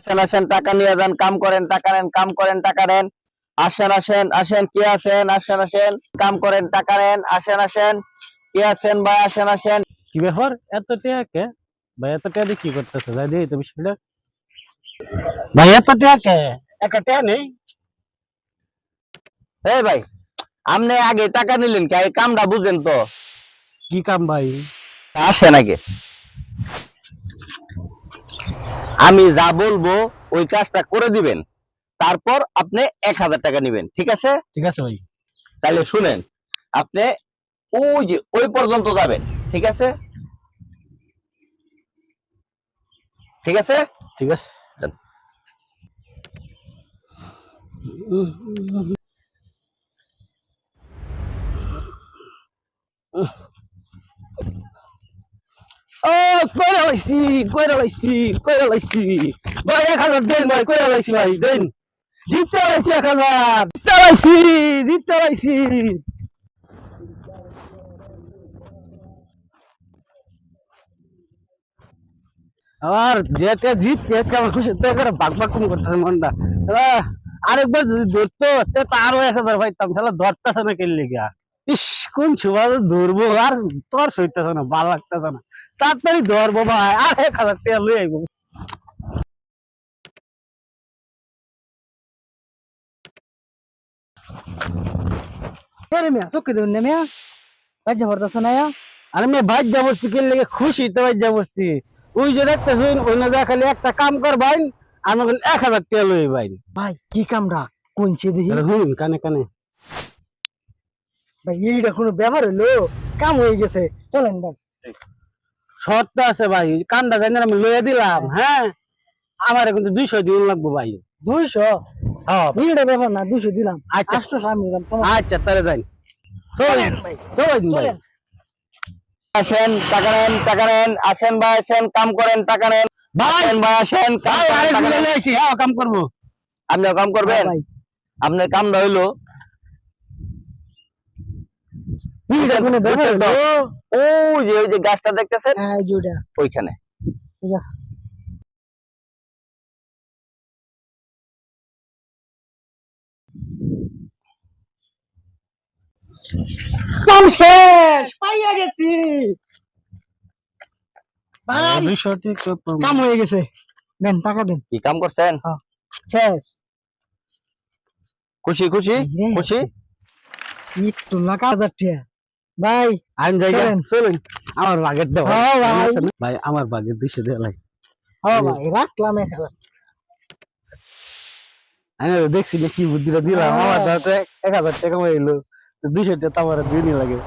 আসেন আসেন টাকা নিয়ে যান কাম করেন টাকা নেন কাম করেন টাকা নেন। আসেন আসেন আসেন কে আছেন? আসেন আসেন কাম করেন টাকা নেন আসেন আসেন। কে আছেন ভাই? আসেন আসেন। কি ব্যাপার? এত টাকা কে? ভাই এত টাকা কি করতেছে? যাই দিই তো বিষয়টা ভাই এত টাকা কে? একটা টাকা নেই? এই ভাই আপনি আগে টাকা নিলেন কি? কামটা বুঝেন তো। কি কাম ভাই? আসেন আগে। আমি যা বলব ওই কাজটা করে দিবেন। তারপর আপনি এক হাজার টাকা নিবেন ঠিক আছে? ঠিক আছে ভাই। তাহলে শুনেন আপনি ওই যে ওই পর্যন্ত যাবেন ঠিক আছে? ঠিক আছে? ঠিক আছে। যান। কইরা লাইছি কইরা ভাই, এক হাজার দেন ভাই কইরা ভাই, দেন। জিততে লাইছি এক হাজার। জিততে যেটা জিতছে, আজকে আমার খুশি, তো করে বাক বাক কম করতেছে মনটা। আরেকবার যদি ধরতো, তে তো আরও এক হাজার পাইতাম, তাহলে ধরতেছে না কেন লিগা? ইস কোন সুবাদ ধরবো? আর তোর সইতেছে না ভালো লাগতেছে না। তাড়াতাড়ি ধরবো ভাই আর এক হাজার টাকা লই আইবো। এরে মিয়া চোখে দেবেন না মিয়া। বাজ্যা পড়তেছে না আরে মেয়ে ভাই যাবছি কেন লেগে খুশি তো ভাই যাবছি ওই যে দেখতেছেন ওই না যা খালি একটা কাম কর ভাই আমি এক হাজার টাকা লই ভাই। ভাই কি কামড়া কোনছে দেখি? আরে কানে কানে। ভাই এইটা কোনো ব্যাপার হলো কাম হয়ে গেছে। চলেন ভাই। শর্ত আছে ভাই কামটা জানি আমি দিলাম হ্যাঁ? আমার কিন্তু দুইশো দিন লাগবো ভাই। দুইশো? হ্যাঁ। এইটা ব্যাপার না দুইশো দিলাম। আচ্ছা। আটশো আমি দিলাম আচ্ছা তাহলে যাই। চলেন ভাই চলেন আসেন টাকা নেন টাকা নেন। আসেন ভাই আসেন কাম করেন টাকা নেন। ভাই! ভাই আসেন কাম হ্যাঁ কাম করব। আপনিও কাম করবেন? ভাই। আপনার কামটা হইল হলো যে ওই যে গাছটা দেখতেছেন? হ্যাঁ ওইটা ওইখানে। ঠিক আছে। কাম শেষ! পাইয়া গেছি। ভাই দুইশো কাম হয়ে গেছে। দেন টাকা দেন। কি কাম করছেন? শেষ। খুশি খুশি। খুশি? একটু লাখ হাজার টাকা ভাই আমি যাই চলেন। আমার বাগের দেওয়া। হ্যাঁ, ভাই। ভাই আমার বাগের দুইশো দেওয়া লাগে। ভাই রাখলাম আমি দেখছি না কি বুদ্ধিটা দিলাম। হ্যাঁ। আমার এক হাজার টাকা দুইশো টাকা তো আমার দিনই লাগে।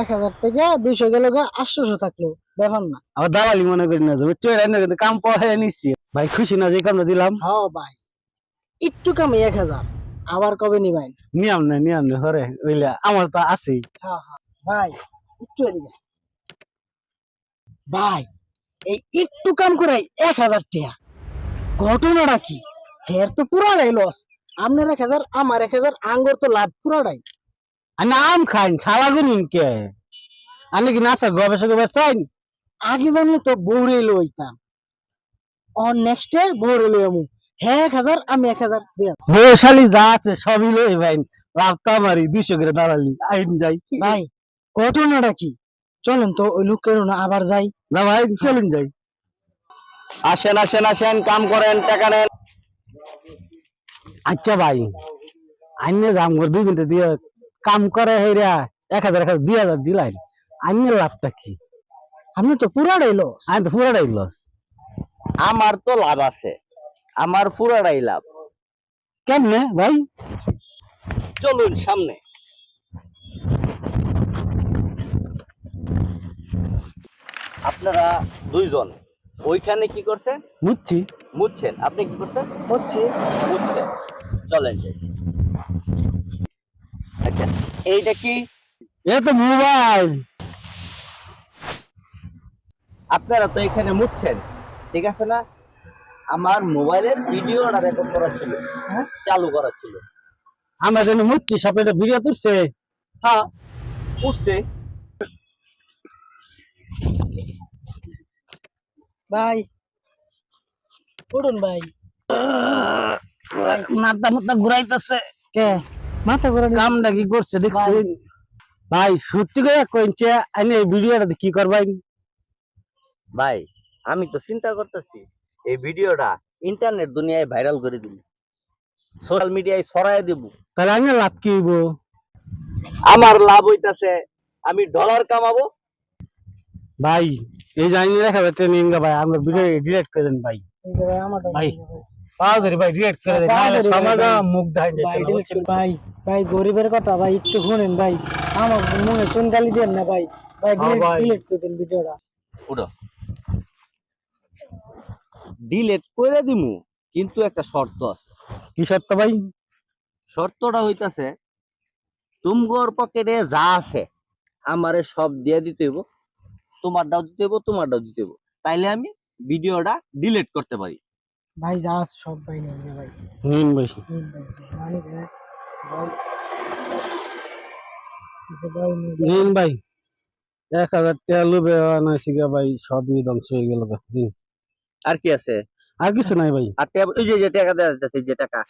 এক হাজার থেকে দুইশো গেল গা আটশোশো থাকল। ব্যাপার না। আমার দালালি মনে করি না যাবে না কিন্তু কাম পাওয়া হয়ে নিচ্ছি ভাই খুশি না যে কামটা দিলাম? হ্যাঁ ভাই। একটু কামে এক হাজার। আবার কবে নিবেন? নিয়ম নেই নিয়ম নেই হরে। ওইলে আমার তো আছেই। হ্যাঁ হ্যাঁ। ভাই একটু এদিকে। ভাই এই একটু কাম করে এক হাজার টাকা। ঘটনাটা কি? হের তো পুরাটাই লস আপনার এক হাজার আমার এক হাজার আঙ্গর তো লাভ পুরাটাই। আমি আম খাইন ছাড়া গুনিন কে? আমি কি নাচা গবেষক চাইন? আগে জানলে তো বৌরে লইতাম অন নেক্সট ডে বৌরে লই আমু। হ্যাঁ এক হাজার আমি এক হাজার দিয়া বৈশালী যা আছে সবই লই ভাই লাভ তো আমারই দুইশো করে দালালি। আইন যাই। ভাই ঘটনাটা কি? চলেন তো ওই লোকের না আবার যাই। না ভাই চলুন যাই। আসেন আসেন আসেন কাম করেন টাকা নেন। আচ্ছা ভাই আইনে দাম করে দুই ঘণ্টা দিয়ে কাম করে হেরা এক হাজার এক হাজার দুই হাজার দিলাই। আইনের লাভটা কি? আপনি তো পুরাটাই লস আমি তো পুরোটাই লস আমার তো লাভ আছে। আমার পুরাটাই লাভ। কেমনে ভাই? চলুন সামনে। আপনারা দুইজন ওইখানে কি করছেন? বুঝছি মুছছেন আপনি কি করছেন? হচ্ছে মুছছেন চলেন আচ্ছা এইটা কি? এ তো মোবাইল। আপনারা তো এখানে মুছছেন ঠিক আছে না? আমার মোবাইলের ভিডিও ভিডিওটা রেকর্ড করা ছিল হ্যাঁ? চালু করা ছিল। আমরা যেন মুচ্ছি সব এটা ভিডিও তুলছে। হ্যাঁ উঠছে ভাই। উঠুন ভাই। মাথা মাথা ঘুরাইতেছে। কে? মাথা ঘুরে কামটা কি করছে দেখছেন ভাই। সত্যি করে কইছে আমি এই ভিডিওটা কি করবাই ভাই আমি তো চিন্তা করতেছি এই ভিডিওটা ইন্টারনেট দুনিয়ায় ভাইরাল করে দিব। সোশ্যাল মিডিয়ায় ছড়াই দেব। তাহলে আমি লাভ কি হইব? আমার লাভ হইতাছে আমি ডলার কামাবো ভাই এই জানি দেখা যাচ্ছে নিঙ্গা ভাই আমরা ভিডিও ডিলেট করে দেন ভাই। ভাই ভাই ডিলেট করে দেন। নাহলে সমাজ মুখ দেখাই ভাই যেতে ভাই ভাই গরিবের কথা ভাই একটু শুনেন ভাই। আমার মনে দেন না ভাই। ভাই হ্যাঁ, ডিলিট করে দেন ভিডিওটা। ডিলেট করে দিমু কিন্তু একটা শর্ত আছে। কি শর্ত ভাই? শর্তটা হইতাছে তুমগোর পকেটে যা আছে আমারে সব দিয়ে দিতে হইব। তোমারটাও দিতে হইব তোমারটাও দিতে হইব। তাইলে আমি ভিডিওটা ডিলিট করতে পারি। ভাই যা আছে সব ভাই নেই ভাই। নিন ভাই। নিন ভাই মানে ভাই ভাই। ভাই নিন ভাই। নিন ভাই। এক হাজার টাকা লুবে আনাইছি গা ভাই সবই ধ্বংস হয়ে গেল। আর কি আছে? আর কিছু নাই ভাই। আর টাকা ওই যে যে টাকা দেওয়া যাচ্ছে যে টাকা।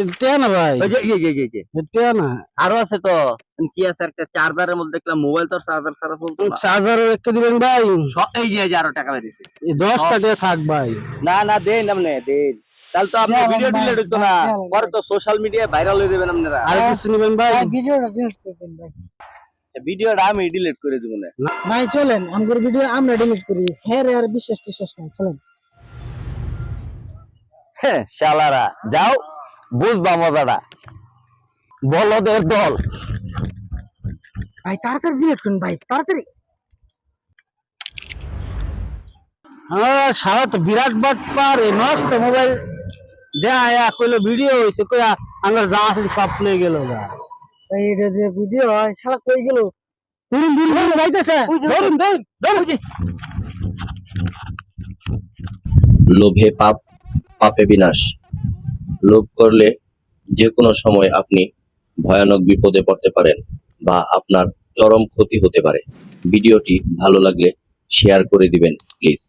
এটা না ভাই। ওই যে এই যে এই যে, এই যে। এটা না। আরও আছে তো। কি আছে একটা চার্জারের মধ্যে? দেখলাম মোবাইল তো চার্জার চলতো না। চার্জার রেখে দিবেন ভাই। এই যে এই যে আরও টাকা বেরিয়েছে। থাক ভাই। না না দেন আপনি দেন। তাহলে তো আপনি ভিডিও ডিলিট হইতো না। পরে তো সোশ্যাল মিডিয়ায় ভাইরাল হয়ে যাবেন আপনারা। আর কিছু নেবেন ভাই। ভিডিওটা ডিলিট করে দেন ভাই। ভিডিওটা আমি ডিলিট করে দিব না। ভাই চলেন আমগর ভিডিও আমরা ডিলিট করি। হ্যাঁ রে আর বিশ্বাস টিশ্বাস নাই চলেন। হ্যাঁ শালারা। যাও বুঝবা মজাটা। বলদের দল। ভাই তাড়াতাড়ি ডিলিট করুন ভাই তাড়াতাড়ি। হ্যাঁ সারা তো বিরাট বাট পার এই নষ্ট মোবাইল। দেয়া কইলো ভিডিও হইছে কইয়া আমরা যা আছে সব লয়ে গেল এটা যে ভিডিও হয় শালা কই গেল? ধরুন দিন ধরুন যাইতেছে। ধরুন ধরুন ধরুন। লোভে পাপ পাপে বিনাশ। লোভ করলে যে কোনো সময় আপনি ভয়ানক বিপদে পড়তে পারেন বা আপনার চরম ক্ষতি হতে পারে। ভিডিওটি ভালো লাগলে শেয়ার করে দিবেন, প্লিজ।